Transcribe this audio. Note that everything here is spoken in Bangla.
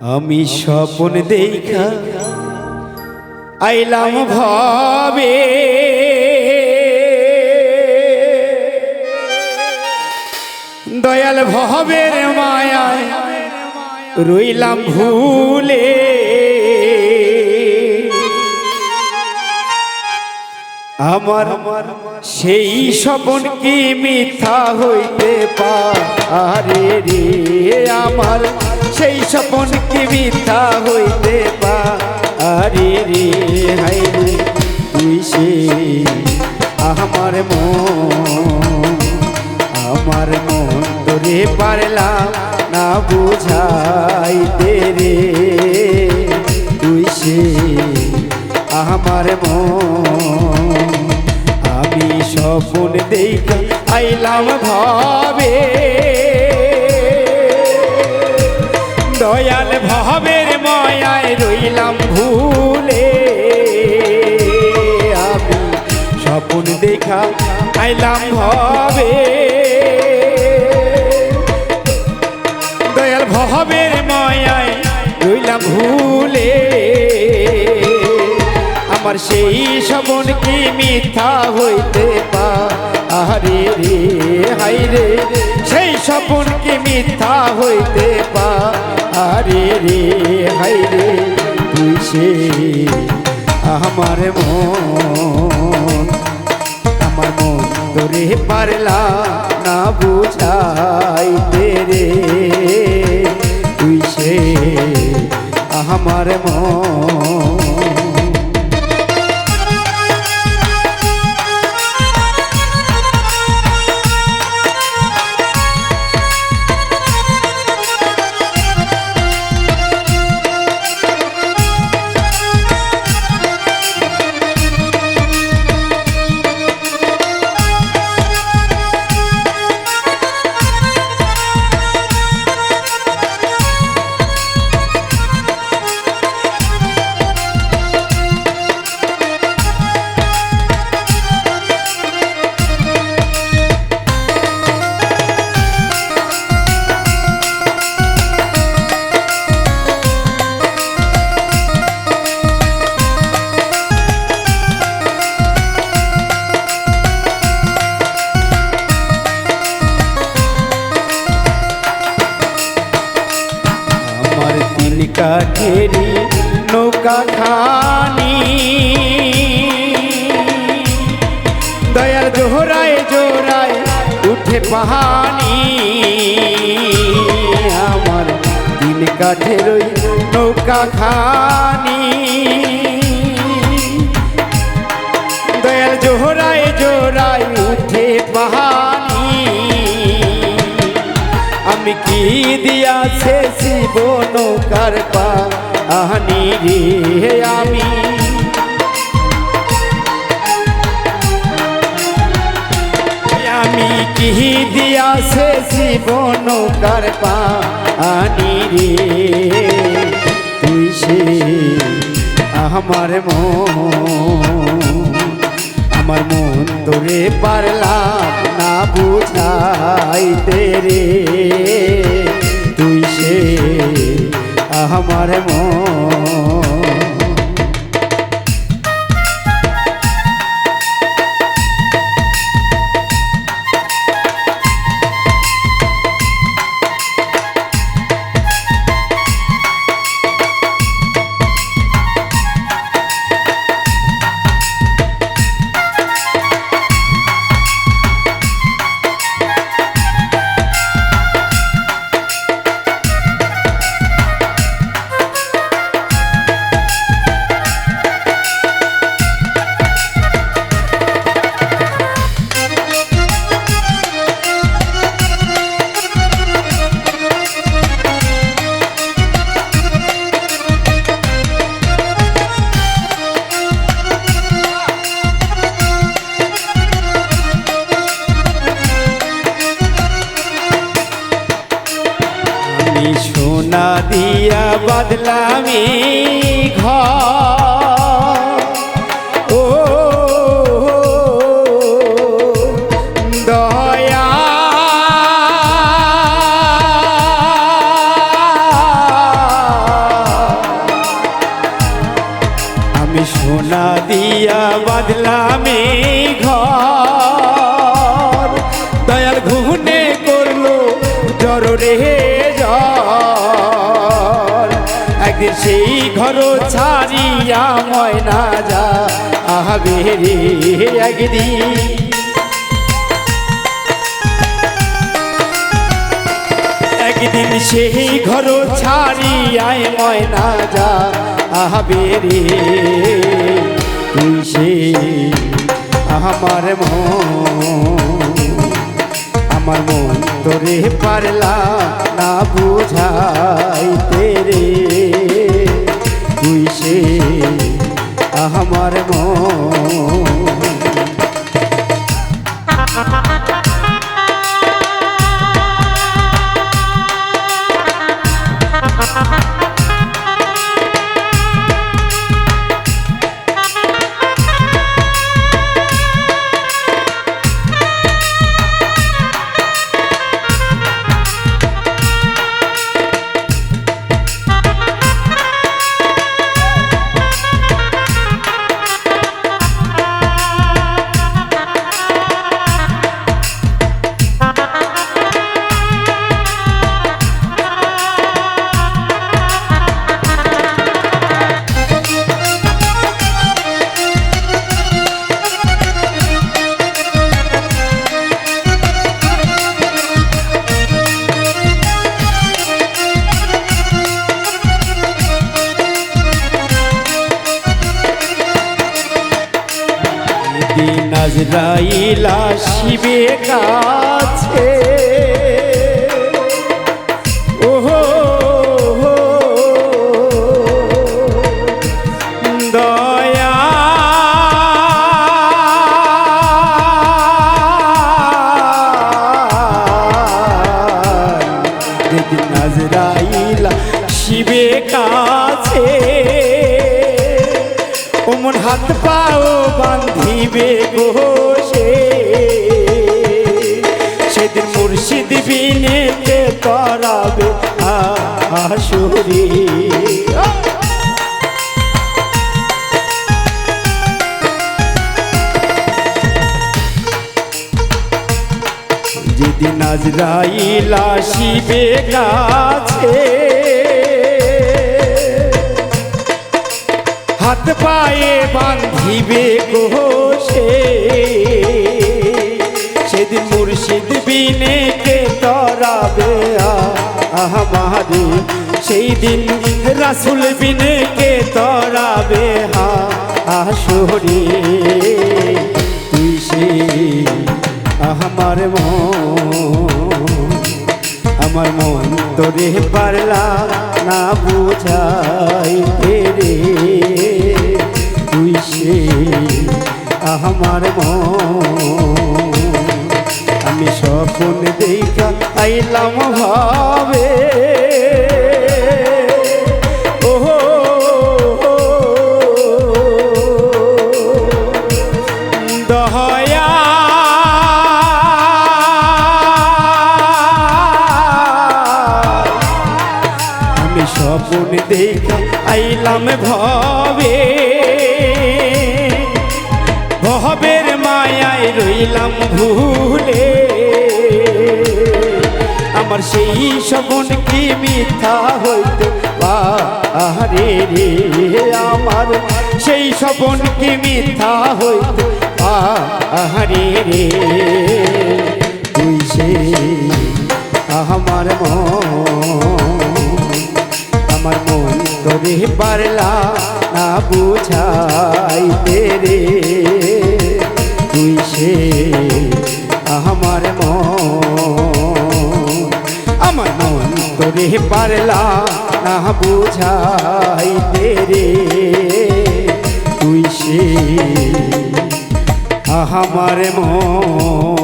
আমি স্বপন দেখা আইলাম ভাবে। দয়াল ভবের মায়ায় রইলাম ভুলে। আমার সেই স্বপন কি মিথ্যা হইতে পারে রে আমার? সেই স্বপন কি মিথ্যা হইতে পারে? রে হাই রে, তুই সে আমার মন আমার মন তোরে পারলাম না বুঝাইতে রে। তুই সে আমার মন, আমি স্বপন দেখা আইলাম ভাবে। দেখা আইলাম ভাবে। দয়াল ভবের মায়ায় রইলাম ভুলে। আমার সেই স্বপন কি মিথ্যা হইতে পারে রে হাই রে। সেই স্বপন কি মিথ্যা হইতে পারে রে হাই রে। তুই সে আমার মন। তোরে পারলা না বুঝাইতে রে তুই সে আমার মন কাঠেরি নৌকা খানি। দয়ার জোহরায় জোড়ায় উঠে পাহানি। আমার দিন কাঠেরই নৌকা খানি। কি দিয়াছে শিব নৌকার পাহানি রে আমি। আমি কি দিয়াছে শিব নৌকার পাহানি রে, তুই সে আমার মন। আমার মন তোরে পারলাম না বুঝাইতে রে। আমার মন বদলামি ঘর। ও দয়া। আমি সোনা দিয়া ঘর। দয়াল ঘুমনে করল জর রে একদিন সেই ঘর ছাড়িয়া ময়না যা আহাবে রে একদিন। একদিন সেই ঘর ছাড়িয়ায় ময়না যা আহাবে রে সে আমার মন। আমার মন তোরে পারলা না বুঝাইতে রে। আমার আজরাইলা শিবে কাছে। ওমন হাত পাও বান্ধিবে গোসে সেদিন মুর্শিদ বিনে কে করাবে আসুরি যেদিন আজরাইলা শিবে কাছে হাত পায়ে বান্ধিবে কোষে সেদিন মুর্শিদ বিনে কে তরাবে আহমাদি সেই দিন রাসুল বিনে কে তরাবে হা আসরে তুই সে আমার মন। আমার মন তোরে পারলা না বুঝাই রে। তুই সে আমার আমি স্বপ্ন দেখা আইলাম ভাবে। দেখা আইলাম ভবে। রইলাম ভুলে। আমার সেই স্বপন কি মিথ্যা হইতে পারে রে? আমার সেই স্বপন কি মিথ্যা হইতে পারে রে? তুই সে আমার মন আমার মন তোরে পারলা না বুঝাইতে রে। সে আমার মন। আমার মন তোরে পারলা না বুঝাইতে রে। তুই সে আমার মন।